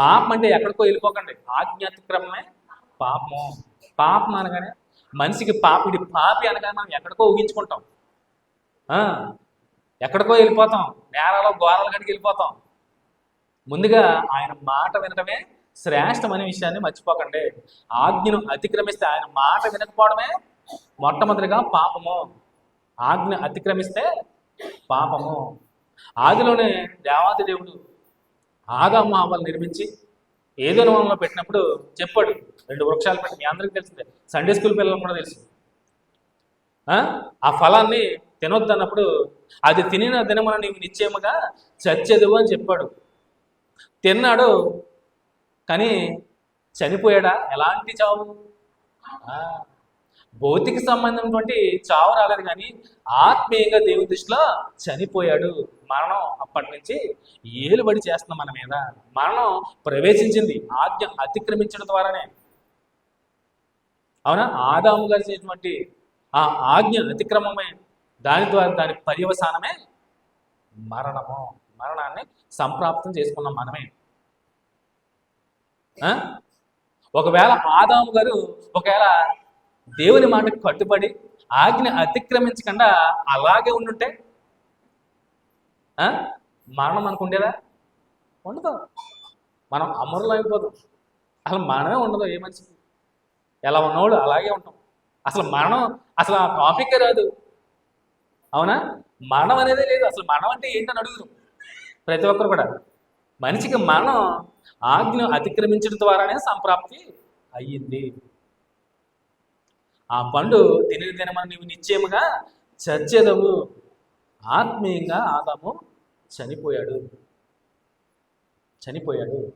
పాపం అంటే ఎక్కడికో వెళ్ళిపోకండి. ఆజ్ఞాతిక్రమమే పాపము. పాపం అనగానే మనిషికి పాపిడి పాపి అనగానే మనం ఎక్కడికో ఊహించుకుంటాం. ఎక్కడికో వెళ్ళిపోతాం. నేరాలో ఘోరాల గడికి వెళ్ళిపోతాం. ముందుగా ఆయన మాట వినడమే శ్రేష్టమనే విషయాన్ని మర్చిపోకండి. ఆజ్ఞను అతిక్రమిస్తే ఆయన మాట వినకపోవడమే మొట్టమొదటిగా పాపము. ఆజ్ఞ అతిక్రమిస్తే పాపము. ఆదిలోనే దేవాది దేవుడు ఆదాము అవ్వలు నిర్మించి ఏదో వనంలో పెట్టినప్పుడు చెప్పాడు. రెండు వృక్షాలు పెట్టి మీ అందరికీ తెలిసిందే. సండే స్కూల్ పిల్లలకు కూడా తెలుసు. ఆ? ఆ ఫలాన్ని తినొద్దు అన్నప్పుడు అది తినిన దినమున నీవు నిశ్చయముగా చచ్చేదు అని చెప్పాడు. తిన్నాడు కానీ చనిపోయాడా? ఎలాంటి చావు? భౌతిక సంబంధమైనటువంటి చావు రాలేదు కానీ ఆత్మీయంగా దేవుని దృష్టిలో చనిపోయాడు. మరణం అప్పటి నుంచి ఏలుబడి చేస్తున్నాం మన మీద. మరణం ప్రవేశించింది. ఆజ్ఞ అతిక్రమించడం ద్వారానే. అవునా? ఆదాము గారు చేసినటువంటి ఆ ఆజ్ఞ అతిక్రమమే. దాని ద్వారా దాని పర్యవసానమే మరణము. మరణాన్ని సంప్రాప్తం చేసుకున్నాం మనమే. ఆ? ఒకవేళ ఆదాము గారు ఒకవేళ దేవుని మాటకు కట్టుబడి ఆజ్ఞ అతిక్రమించకుండా అలాగే ఉండుంటే ఆ? మరణం మనకు ఉండేదా ఉండదు. మనం అమరులు అయిపోతాం. అసలు మరణమే ఉండదు ఏ మనిషికి. ఎలా ఉన్నవాడు అలాగే ఉంటాం. అసలు మరణం అసలు ఆ టాపిక్ రాదు. అవునా? మరణం అనేదే లేదు. అసలు మరణం అంటే ఏంటని అడుగురు ప్రతి ఒక్కరు కూడా. మనిషికి మరణం ఆజ్ఞ అతిక్రమించడం ద్వారానే సంప్రాప్తి అయ్యింది. ఆ పండు తిని తినమని నీవు నిశ్చయముగా చచ్చేదము. ఆత్మీయంగా ఆదాము చనిపోయాడు. చనిపోయాడు.